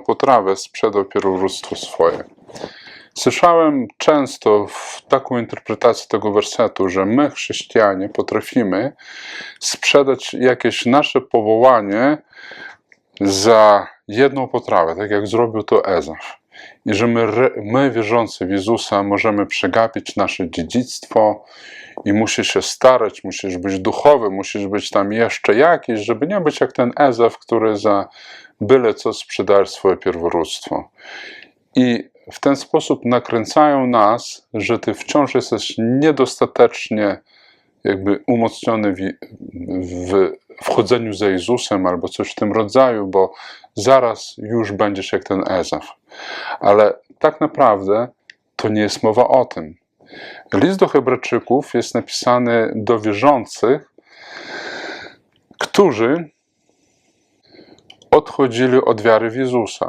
potrawę sprzedał pierwowrództwo swoje. Słyszałem często taką interpretację tego wersetu, że my, chrześcijanie, potrafimy sprzedać jakieś nasze powołanie za jedną potrawę, tak jak zrobił to Ezaf. I że my, my, wierzący w Jezusa, możemy przegapić nasze dziedzictwo i musisz się starać, musisz być duchowy, musisz być tam jeszcze jakiś, żeby nie być jak ten Ezaf, który za byle co sprzedaje swoje pierworództwo. I w ten sposób nakręcają nas, że ty wciąż jesteś niedostatecznie jakby umocniony w, w wchodzeniu za Jezusem albo coś w tym rodzaju, bo zaraz już będziesz jak ten Ezaf. Ale tak naprawdę to nie jest mowa o tym. List do Hebrajczyków jest napisany do wierzących, którzy odchodzili od wiary w Jezusa.